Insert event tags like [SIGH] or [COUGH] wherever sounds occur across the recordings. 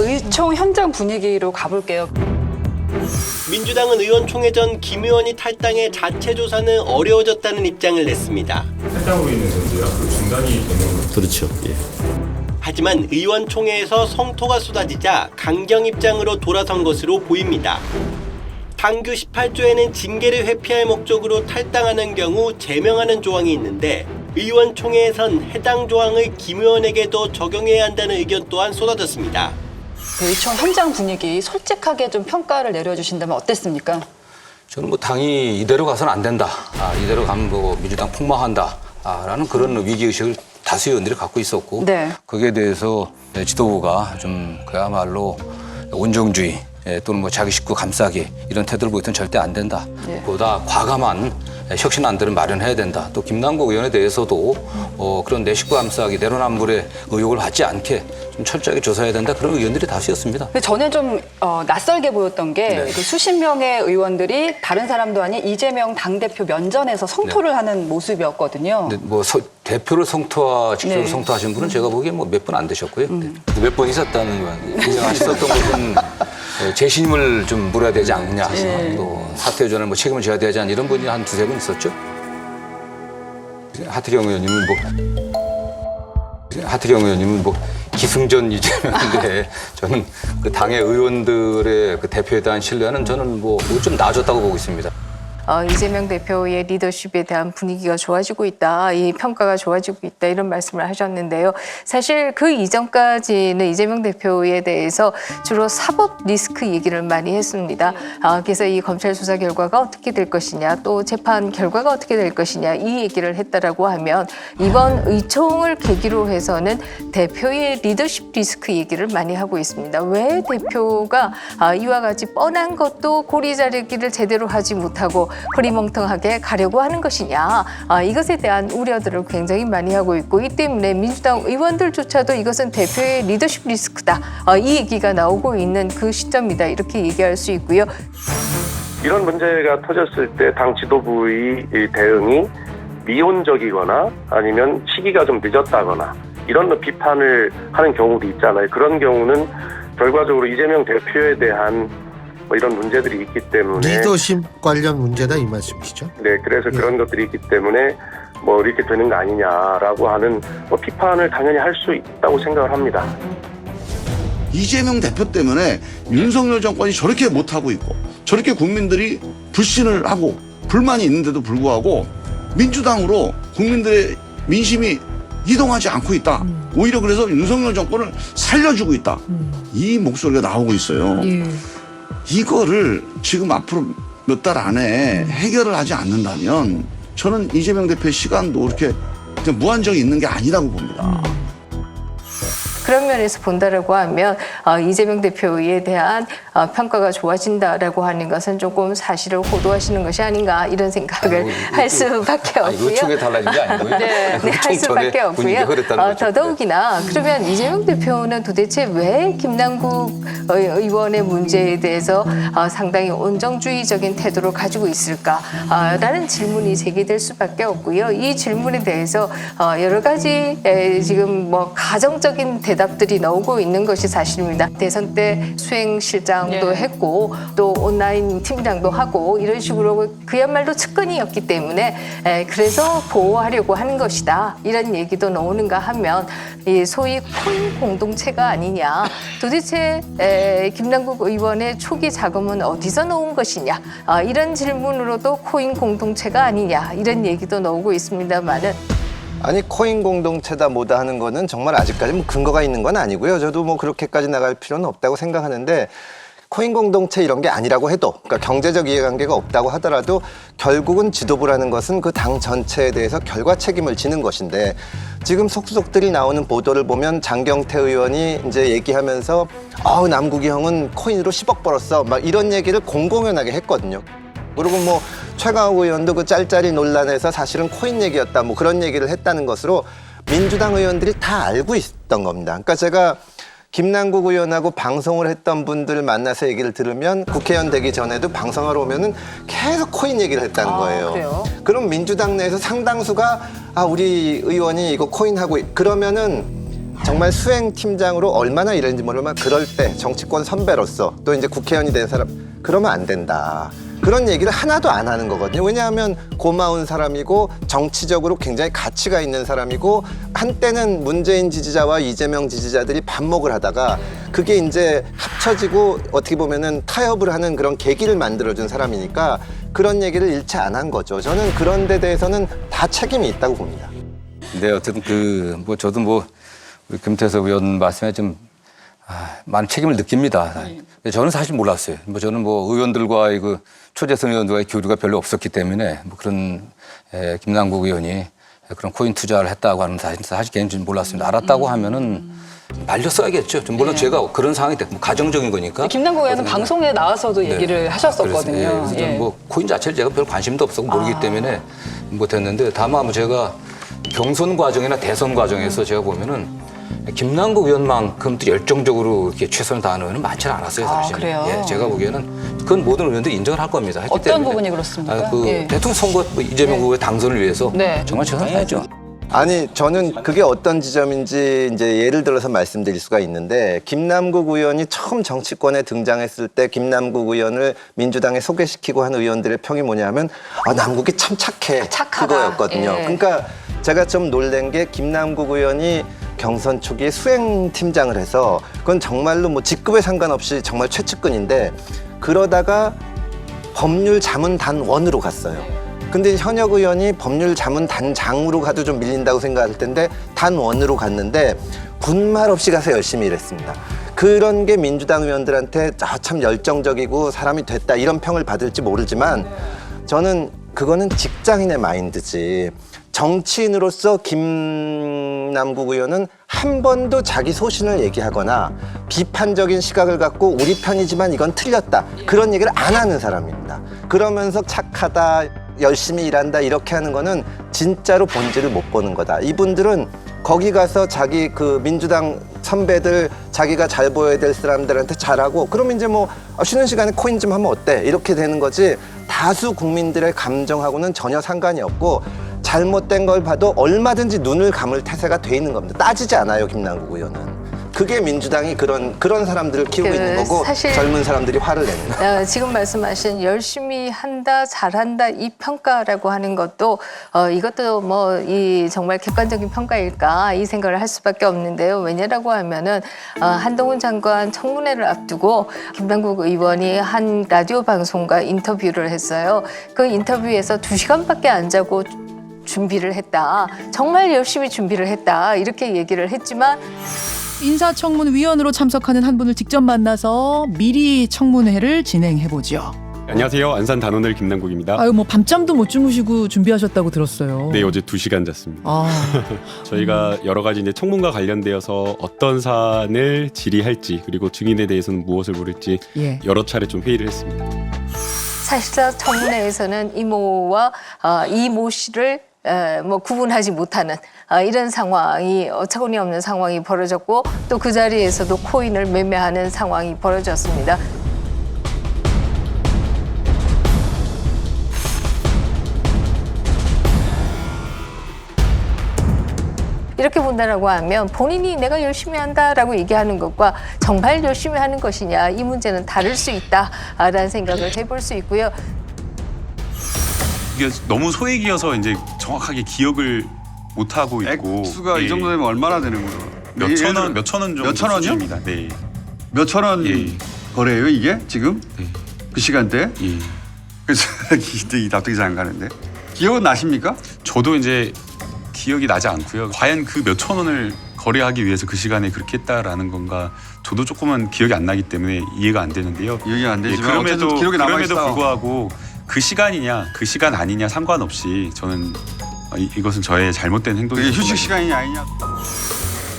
의총 현장 분위기로 가볼게요. 민주당은 의원총회 전 김 의원이 탈당해 자체 조사는 어려워졌다는 입장을 냈습니다. 탈당으로 인해서 이제 앞으로 중단이 되는 거죠. 그렇죠. 예. 하지만 의원총회에서 성토가 쏟아지자 강경 입장으로 돌아선 것으로 보입니다. 당규 18조에는 징계를 회피할 목적으로 탈당하는 경우 제명하는 조항이 있는데 의원총회에선 해당 조항을 김 의원에게도 적용해야 한다는 의견 또한 쏟아졌습니다. 그 의총 현장 분위기 솔직하게 좀 평가를 내려주신다면 어땠습니까? 저는 뭐 당이 이대로 가서는 안 된다. 아, 이대로 가면 뭐 민주당 폭망한다. 아, 라는 그런 위기의식을 다수 의원들이 갖고 있었고 네. 거기에 대해서 지도부가 좀 그야말로 온정주의 예, 또는 뭐 자기 식구 감싸기 이런 태도를 보이면 절대 안 된다. 예. 보다 과감한 혁신안들을 마련해야 된다. 또 김남국 의원에 대해서도 어, 그런 내 식구 감싸기 내로남불의 의혹을 받지 않게 좀 철저하게 조사해야 된다. 그런 의원들이 다수였습니다. 저는 좀 어, 낯설게 보였던 게 네. 그 수십 명의 의원들이 다른 사람도 아닌 이재명 당대표 면전에서 성토를 하는 모습이었거든요. 근데 뭐 서- 대표를 성토와 직접으로 네. 성토하신 분은 제가 보기엔 뭐 몇 분 안 되셨고요. 네. 몇번 있었다는 거 인정하셨던 것은 [LAUGHS] 어, 재신임을 좀 물어야 되지 않느냐. 네. 또 사퇴 의전을 뭐 책임을 져야 되지 않냐 이런 분이 한 두세 분 있었죠. 하태경 의원님은 뭐 하태경 의원님은 뭐 기승전 이재명인데 [LAUGHS] 저는 그 당의 의원들의 그 대표에 대한 신뢰는 저는 뭐 좀 나아졌다고 보고 있습니다. 어, 이재명 대표의 리더십에 대한 분위기가 좋아지고 있다, 이 평가가 좋아지고 있다 이런 말씀을 하셨는데요. 사실 그 이전까지는 이재명 대표에 대해서 주로 사법 리스크 얘기를 많이 했습니다. 아, 그래서 이 검찰 수사 결과가 어떻게 될 것이냐, 또 재판 결과가 어떻게 될 것이냐 이 얘기를 했다라고 하면 이번 의총을 계기로 해서는 대표의 리더십 리스크 얘기를 많이 하고 있습니다. 왜 대표가 아, 이와 같이 뻔한 것도 고리 자르기를 제대로 하지 못하고 흐리멍텅하게 가려고 하는 것이냐 아, 이것에 대한 우려들을 굉장히 많이 하고 있고 이 때문에 민주당 의원들조차도 이것은 대표의 리더십 리스크다 아, 이 얘기가 나오고 있는 그 시점이다 이렇게 얘기할 수 있고요. 이런 문제가 터졌을 때 당 지도부의 이 대응이 미온적이거나 아니면 시기가 좀 늦었다거나 이런 비판을 하는 경우도 있잖아요. 그런 경우는 결과적으로 이재명 대표에 대한 뭐 이런 문제들이 있기 때문에 리더십 관련 문제다 이 말씀이시죠? 네 그래서 그런 것들이 있기 때문에 뭐 이렇게 되는 거 아니냐라고 하는 뭐 비판을 당연히 할 수 있다고 생각을 합니다. 이재명 대표 때문에 윤석열 정권이 저렇게 못하고 있고 저렇게 국민들이 불신을 하고 불만이 있는데도 불구하고 민주당으로 국민들의 민심이 이동하지 않고 있다. 오히려 그래서 윤석열 정권을 살려주고 있다. 이 목소리가 나오고 있어요. 이거를 지금 앞으로 몇 달 안에 해결을 하지 않는다면 저는 이재명 대표의 시간도 이렇게 그냥 무한정이 있는 게 아니라고 봅니다. 그런 면에서 본다라고 하면 어, 이재명 대표에 대한 어, 평가가 좋아진다라고 하는 것은 조금 사실을 호도하시는 것이 아닌가 이런 생각을 아이고, 할 수밖에 아니, 없고요. 의총에 달라진 게 아니고요. 네, [LAUGHS] 네, 할 수밖에 없고요. 어. 더더욱이나 그러면 이재명 대표는 도대체 왜 김남국 어, 의원의 문제에 대해서 어, 상당히 온정주의적인 태도를 가지고 있을까라는 질문이 제기될 수밖에 없고요. 이 질문에 대해서 어, 여러 가지 에, 지금 뭐 가정적인 대답들이 나오고 있는 것이 사실입니다. 대선 때 수행실장도 네. 했고 또 온라인 팀장도 하고 이런 식으로 그야말로 측근이었기 때문에 에, 그래서 보호하려고 하는 것이다. 이런 얘기도 나오는가 하면 이 소위 코인 공동체가 아니냐. 도대체 에, 김남국 의원의 초기 자금은 어디서 나온 것이냐. 아, 이런 질문으로도 코인 공동체가 아니냐. 이런 얘기도 나오고 있습니다만은 아니 코인 공동체다 뭐다 하는 거는 정말 아직까지 뭐 근거가 있는 건 아니고요. 저도 뭐 그렇게까지 나갈 필요는 없다고 생각하는데 코인 공동체 이런 게 아니라고 해도 그러니까 경제적 이해관계가 없다고 하더라도 결국은 지도부라는 것은 그 당 전체에 대해서 결과 책임을 지는 것인데 지금 속속들이 나오는 보도를 보면 장경태 의원이 이제 얘기하면서 아우 남국이 형은 코인으로 10억 벌었어 막 이런 얘기를 공공연하게 했거든요. 그리고 뭐 최강욱 의원도 그 짤짤이 논란에서 사실은 코인 얘기였다 뭐 그런 얘기를 했다는 것으로 민주당 의원들이 다 알고 있었던 겁니다. 그러니까 제가 김남국 의원하고 방송을 했던 분들 만나서 얘기를 들으면 국회의원 되기 전에도 방송하러 오면은 계속 코인 얘기를 했다는 아, 거예요. 그래요? 그럼 민주당 내에서 상당수가 아 우리 의원이 이거 코인 하고 있- 그러면은 정말 수행 팀장으로 얼마나 일했는지 모르지만 그럴 때 정치권 선배로서 또 이제 국회의원이 된 사람 그러면 안 된다. 그런 얘기를 하나도 안 하는 거거든요. 왜냐하면 고마운 사람이고 정치적으로 굉장히 가치가 있는 사람이고 한때는 문재인 지지자와 이재명 지지자들이 반목을 하다가 그게 이제 합쳐지고 어떻게 보면은 타협을 하는 그런 계기를 만들어준 사람이니까 그런 얘기를 일체 안 한 거죠. 저는 그런 데 대해서는 다 책임이 있다고 봅니다. 네, 어쨌든 그 뭐 저도 뭐 우리 금태섭 의원 말씀에 좀 아, 많은 책임을 느낍니다. 근데 저는 사실 몰랐어요. 뭐 저는 뭐 의원들과의 그 초재선 의원들과의 교류가 별로 없었기 때문에 뭐 그런 에, 김남국 의원이 그런 코인 투자를 했다고 하는 사실 사실 개인적으로 몰랐습니다. 알았다고 하면은 말렸어야겠죠. 좀 물론 제가 그런 상황이 됐고 뭐 가정적인 거니까. 김남국 의원은 그래서 방송에 나와서도 네. 얘기를 하셨었거든요. 그래서, 예, 그래서 저는 예. 뭐 코인 자체를 제가 별 관심도 없었고 모르기 아. 때문에 못했는데 다만 뭐 제가 경선 과정이나 대선 과정에서 제가 보면은 김남국 의원만큼 또 열정적으로 이렇게 최선을 다하는 의원은 많지는 않았어요, 아, 사실. 그래요? 예, 제가 보기에는 그건 모든 의원들이 인정을 할 겁니다. 했기 어떤 때문에. 부분이 그렇습니까? 아, 그 예. 대통령 선거 뭐 이재명 네. 후보의 당선을 위해서 네. 정말 최선을 다했죠. 아니 저는 그게 어떤 지점인지 이제 예를 들어서 말씀드릴 수가 있는데 김남국 의원이 처음 정치권에 등장했을 때 김남국 의원을 민주당에 소개시키고 한 의원들의 평이 뭐냐면 아 남국이 참 착해 착하다. 그거였거든요. 예. 그러니까 제가 좀 놀란 게 김남국 의원이 경선 초기에 수행 팀장을 해서 그건 정말로 뭐 직급에 상관없이 정말 최측근인데 그러다가 법률 자문단 원으로 갔어요. 근데 현역 의원이 법률 자문 단장으로 가도 좀 밀린다고 생각할 텐데 단 원으로 갔는데 군말 없이 가서 열심히 일했습니다. 그런 게 민주당 의원들한테 아, 참 열정적이고 사람이 됐다 이런 평을 받을지 모르지만 저는 그거는 직장인의 마인드지 정치인으로서 김남국 의원은 한 번도 자기 소신을 얘기하거나 비판적인 시각을 갖고 우리 편이지만 이건 틀렸다 그런 얘기를 안 하는 사람입니다. 그러면서 착하다 열심히 일한다 이렇게 하는 거는 진짜로 본질을 못 보는 거다. 이분들은 거기 가서 자기 그 민주당 선배들 자기가 잘 보여야 될 사람들한테 잘하고 그럼 이제 뭐 아, 쉬는 시간에 코인 좀 하면 어때 이렇게 되는 거지 다수 국민들의 감정하고는 전혀 상관이 없고 잘못된 걸 봐도 얼마든지 눈을 감을 태세가 돼 있는 겁니다. 따지지 않아요 김남국 의원은. 그게 민주당이 그런 그런 사람들을 키우고 그 있는 거고 사실- 젊은 사람들이 화를 내는 거예요. 어, 지금 말씀하신 열심히 한다, 잘한다 이 평가라고 하는 것도 어, 이것도 뭐 이 정말 객관적인 평가일까 이 생각을 할 수밖에 없는데요. 왜냐라고 하면은 어, 한동훈 장관 청문회를 앞두고 김남국 의원이 한 라디오 방송과 인터뷰를 했어요. 그 인터뷰에서 두 시간밖에 안 자고 준비를 했다. 정말 열심히 준비를 했다. 이렇게 얘기를 했지만 인사청문 위원으로 참석하는 한 분을 직접 만나서 미리 청문회를 진행해 보죠. 안녕하세요. 안산 단원을 김남국입니다. 아유 뭐 밤잠도 못 주무시고 준비하셨다고 들었어요. 네, 어제 2시간 잤습니다. 아, [LAUGHS] 저희가 여러 가지 이제 청문과 관련되어서 어떤 사안을 질의할지 그리고 증인에 대해서는 무엇을 물을지 예. 여러 차례 좀 회의를 했습니다. 사실상 청문회에서는 이모와 어, 이모 씨를 에, 뭐 구분하지 못하는 어, 이런 상황이 어처구니 없는 상황이 벌어졌고 또 그 자리에서도 코인을 매매하는 상황이 벌어졌습니다. 이렇게 본다라고 하면 본인이 내가 열심히 한다라고 얘기하는 것과 정말 열심히 하는 것이냐 이 문제는 다를 수 있다라는 생각을 해볼 수 있고요. 이게 너무 소액이어서 이제 정확하게 기억을 못 하고 있고 액수가 이 예. 정도 되면 얼마나 되는 거예요? 몇천 원, 몇천 원 정도 몇천 원이요? 수준입니다. 네. 몇천 원 예. 거래예요 이게 지금 네. 그 시간대? 예. 그래서 [LAUGHS] 이 납득이 잘 안 가는데 기억은 나십니까? 저도 이제 기억이 나지 않고요. 과연 그 몇천 원을 거래하기 위해서 그 시간에 그렇게 했다라는 건가 저도 조금은 기억이 안 나기 때문에 이해가 안 되는데요. 기억이 안 예, 되지만 그럼에도 어쨌든 기록이 남아 그럼에도 있어. 불구하고 그 시간이냐 그 시간 아니냐 상관없이 저는 이, 이것은 저의 잘못된 그게 행동이기 휴식 시간이 아니냐?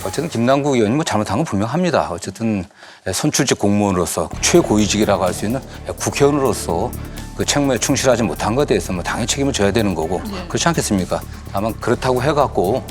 어쨌든 김남국 의원이 뭐 잘못한 건 분명합니다. 어쨌든 선출직 공무원으로서 최고위직이라고 할 수 있는 국회의원으로서 그 책무에 충실하지 못한 것에 대해서 뭐 당연히 책임을 져야 되는 거고 그렇지 않겠습니까? 다만 그렇다고 해갖고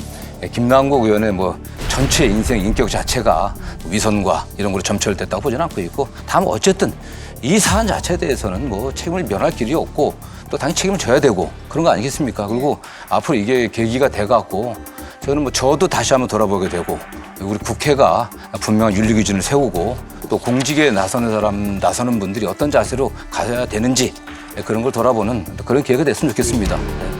김남국 의원의 뭐 전체 인생 인격 자체가 위선과 이런 걸로 점철됐다고 보지는 않고 있고 다만 어쨌든 이 사안 자체에 대해서는 뭐 책임을 면할 길이 없고 또 당연히 책임을 져야 되고 그런 거 아니겠습니까? 그리고 앞으로 이게 계기가 돼갖고 저는 뭐 저도 다시 한번 돌아보게 되고 우리 국회가 분명한 윤리 기준을 세우고 또 공직에 나서는 사람 나서는 분들이 어떤 자세로 가야 되는지 그런 걸 돌아보는 그런 기회가 됐으면 좋겠습니다.